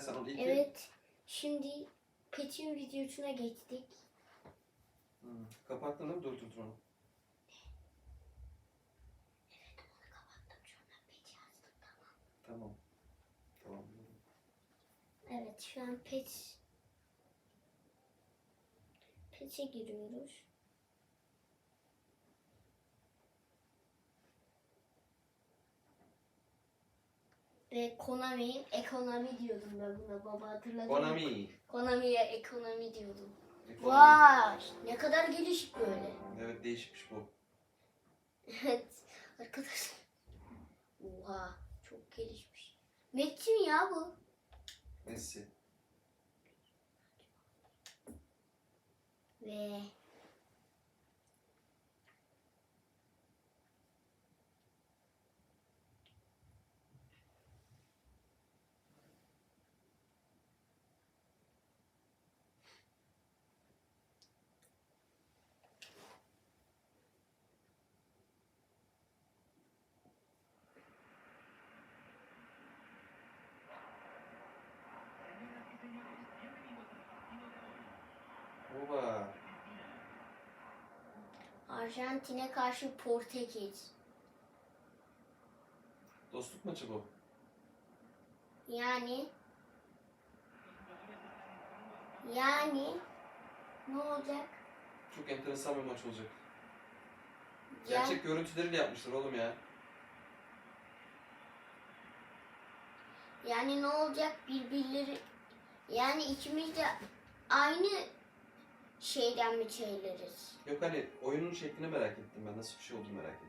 Sen onu ilk Evet. Şimdi Pet'in videosuna geçtik. Hı. Kapattın değil mi? Dur dur dur onu. Kapattım Pet yazdım. Tamam. Tamam. Evet şu an Pet Pet'e giriyoruz. Ve Konami, ekonomi diyordum ben buna baba hatırladın mı? Konami. Konami'ye ekonomi diyordum. Ekonomi. Vay ne kadar gelişik böyle. Evet değişikmiş bu. Evet arkadaşlar. Oha çok gelişmiş. Metin ya bu. Messi. Ve Arjantin'e karşı Portekiz. Dostluk maçı bu. Yani yani ne olacak? Çok enteresan bir maç olacak. Ya- Gerçek görüntüleriyle yapmışlar oğlum ya. Yani ne olacak birbirleri yani ikimiz de aynı şeyden mi çeyleriz? Yok hani oyunun şeklini merak ettim ben. Nasıl bir şey olduğunu merak ettim.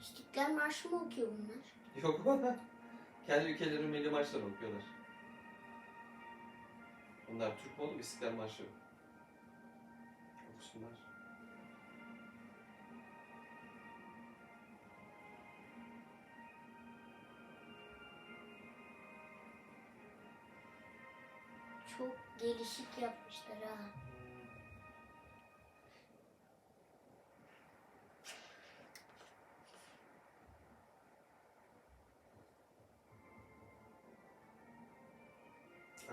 İstiklal Marşı mı okuyor bunlar? Yok bana. Kendi ülkelerin milli maçlarını okuyorlar. Bunlar Türk mü oğlum? İstiklal Marşı. Okusunlar. Çok gelişik yapmışlar ha.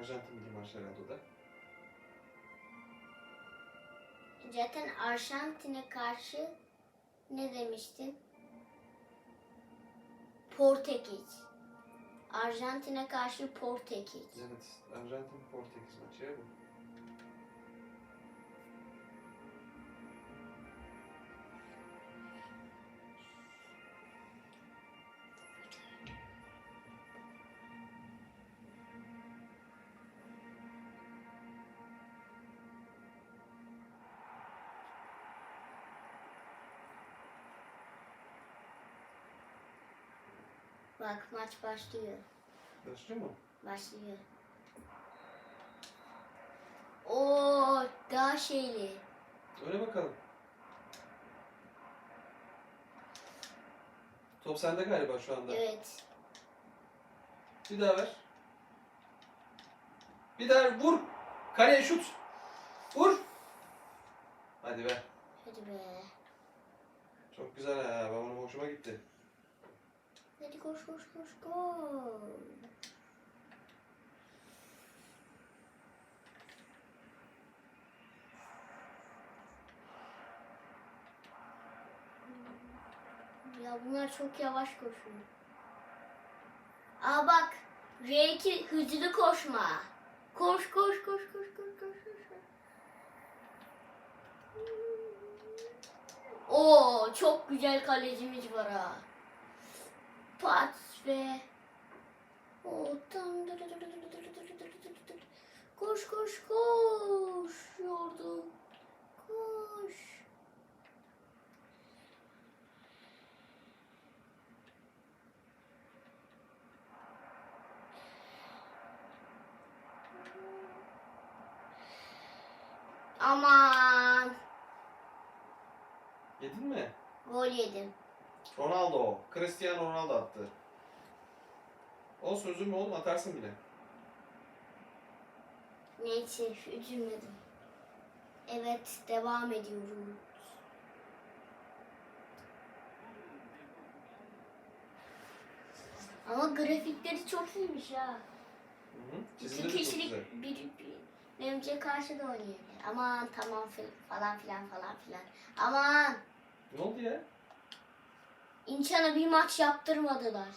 Arjantin milli maçı herhalde o da. Zaten Arjantin'e karşı ne demiştin? Portekiz. Arjantin'e karşı Portekiz. Evet. Arjantin Portekiz maçı Bak maç başlıyor. Başlıyor mu? Başlıyor. Oo daha şeyli. Öyle bakalım. Top sende galiba şu anda. Evet. Bir daha ver. Bir daha vur. Kaleye şut. Vur. Hadi be. Hadi be. Çok güzel ha. Ben hoşuma gitti. Hadi koş koş koş koş. Ya bunlar çok yavaş koşuyor. Aa bak. R2 hızlı koşma. Koş koş koş koş koş koş koş. Oo çok güzel kalecimiz var ha. Pat ve o tam koş koş koş. Yordum. Koş. Aman. Yedin mi? gol yedim Ronaldo. Cristiano Ronaldo attı. Olsun üzülme oğlum atarsın bile. neyse üzülmedim evet devam ediyorum Ama grafikleri çok iyiymiş ha. Hı hı. İki Çizimleri de çok kişilik güzel. bir, bir Memce karşı da oynayabilir. Aman tamam fil- falan filan falan filan. Aman Ne oldu ya? İnçan'a bir maç yaptırmadılar.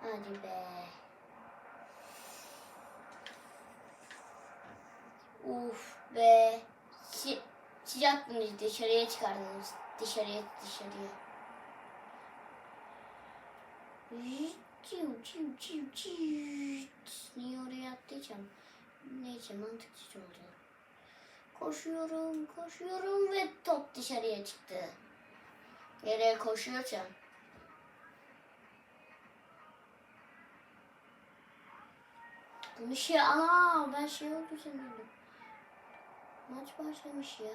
Hadi be. Uf be. Si sıcaktınız dışarıya çıkardınız. Dışarıya dışarıya. Ciu ciu ciu ciu. Niye oraya atlayacağım? Neyse mantıksız oldu. Koşuyorum, koşuyorum ve top dışarıya çıktı. Nereye koşuyorsan. Bunu şey, ana ben şey oldu sanırım. Maç başlamış ya.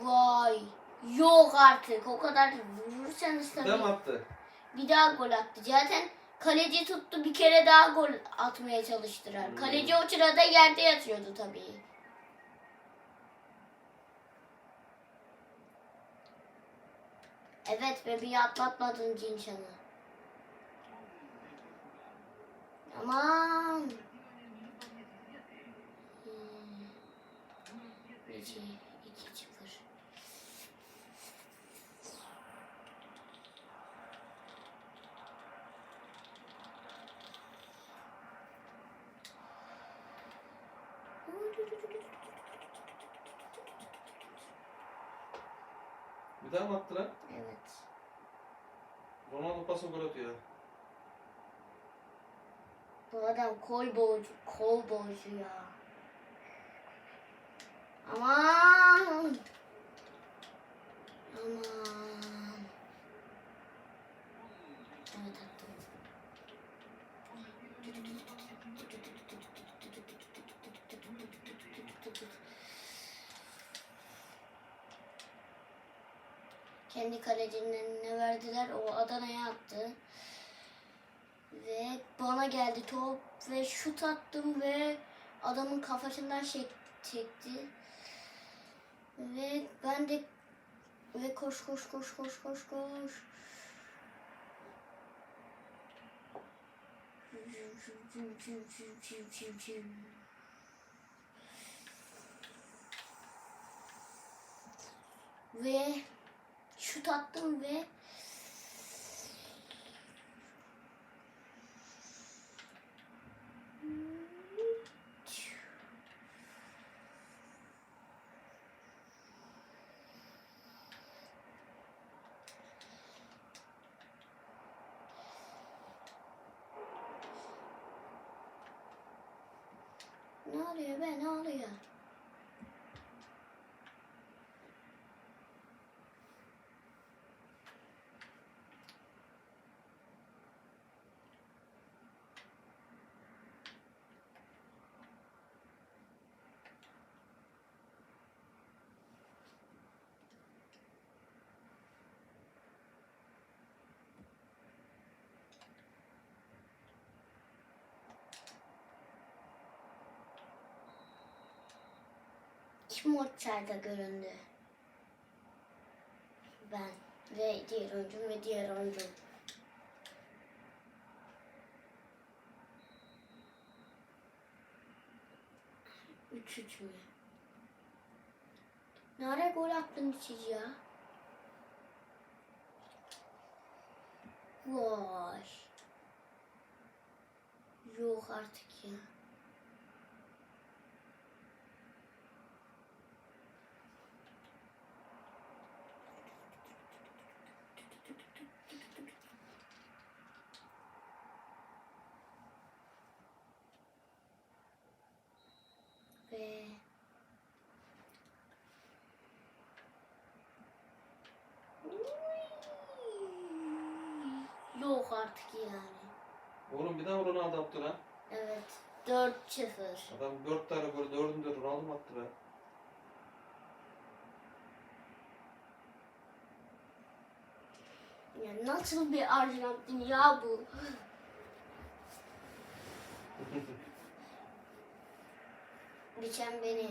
Vay. Yok artık. O kadar vurursanız Bir tabii. mı attı? Bir daha gol attı. Zaten kaleci tuttu bir kere daha gol atmaya çalıştılar. Hmm. Kaleci o sırada yerde yatıyordu tabii. Evet bebeği atlatmadın Cinşan'ı. Aman. Hmm. İki, iki sıfır. Bir daha mı attı lan? Evet. Ronaldo pası gol atıyor. Bu adam kol boğucu, kol boğucu ya. Aman. Aman. Kendi kalecinin eline verdiler. O Adana'ya attı. Ve bana geldi top ve şut attım ve adamın kafasından çek, çekti. Ve ben de ve koş koş koş koş koş koş. Ve şut attım ve Ne oluyor be ne oluyor? Kim Mozart'ta göründü? Ben ve diğer oyuncum ve diğer oyuncum. Üç üç mü? Nerede gol attın siz ya? Vay. Yok artık ya. Ve Yok artık yani. Oğlum bir daha Ronaldo attı lan. Evet. 4-0. Adam dört tane gol, dördünde Ronaldo mu attı be? Ya nasıl bir Arjantin ya bu? Geçen beni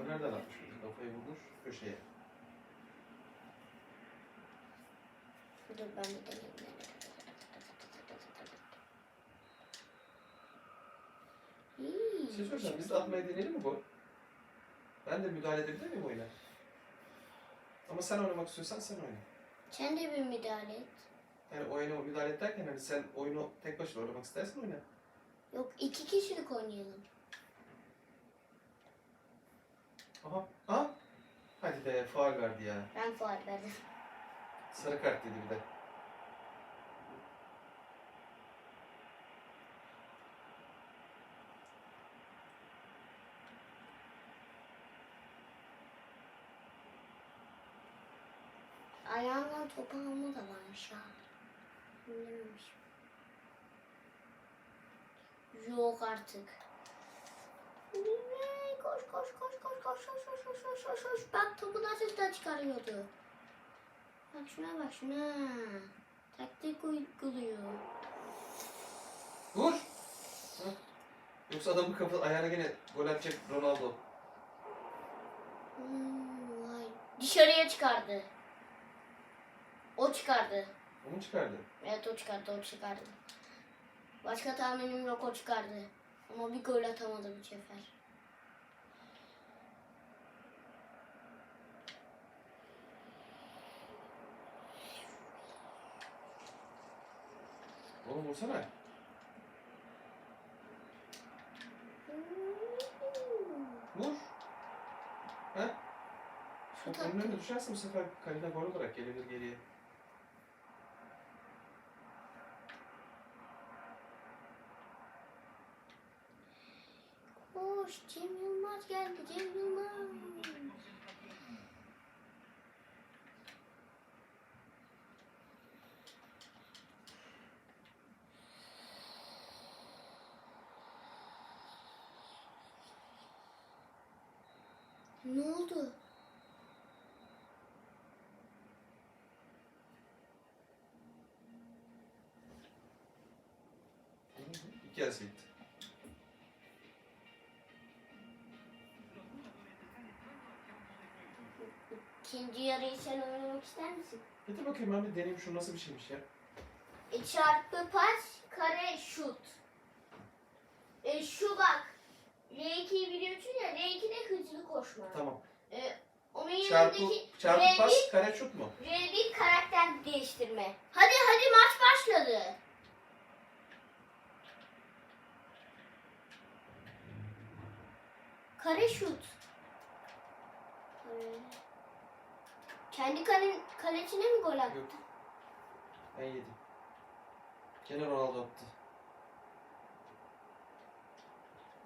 O nereden atmış? Kafayı vurmuş köşeye. Dur ben bir deneyeyim. Bir şey. Biz de atmayı deneyelim mi bu? Ben de müdahale edebilir miyim oyuna? Ama sen oynamak istiyorsan sen oyna. Sen de bir müdahale et. Yani oyuna müdahale et derken hani sen oyunu tek başına oynamak istersen oyna. Yok iki kişilik oynayalım. Aha. Aha. Hadi be faal verdi ya. Ben faal verdim. Sarı kart dedi bir de. Ayağımdan topu alma da varmış ha. Bilmemişim. Yok artık. Koş koş koş koş koş koş koş koş koş koş. Bak topu nasıl çıkarıyordu. Bak şuna bak şuna. Taktik uyguluyor. Vur. Hı. Yoksa adamın kafa ayağına gene gol atacak Ronaldo. Hmm, vay. Dışarıya çıkardı. O çıkardı. Onu çıkardı. Evet o çıkardı, o çıkardı. Başka tahminim yok o çıkardı. Ama bir gol atamadı bu sefer. Oğlum vursana. Vur. He? Önüne düşerse bu sefer kalede gol olarak gelebilir geriye. Ne oldu? İki yarısı. İkinci yarıyı sen oynamak ister misin? Getir bakayım ben bir deneyeyim şu nasıl bir şeymiş ya. E, çarpı pas, kare şut. E, şu bak. R2'yi biliyorsun ya, R2 de hızlı koşma. Tamam. E, onun Çarpı, yanındaki çarpı R1 pas, kare şut mu? R1 karakter değiştirme. Hadi hadi maç başladı. Kare şut. Kare. Kendi kale, kalesine mi gol attı? Yok. Ben yedim. Gene Ronaldo attı.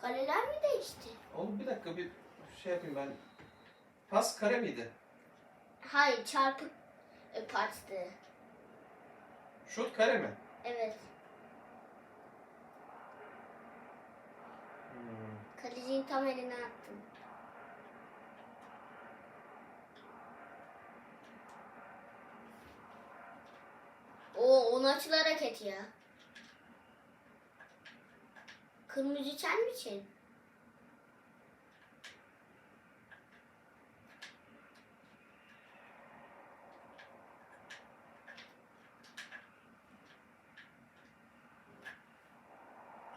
Kaleler mi değişti? Oğlum bir dakika bir şey yapayım ben. Pas kare miydi? Hayır çarpı e, pastı. Şut kare mi? Evet. Hmm. Kalecinin tam eline attım. O on açılı hareket ya. Kırmızı çen mi çen?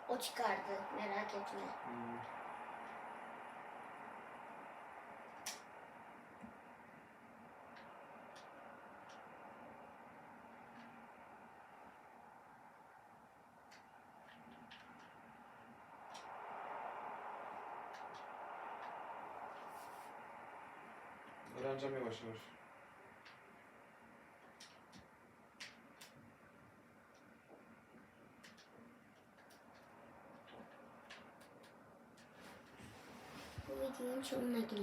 O çıkardı merak etme. Hmm. Öğreneceğim yavaş yavaş. Bu videonun sonuna geldik.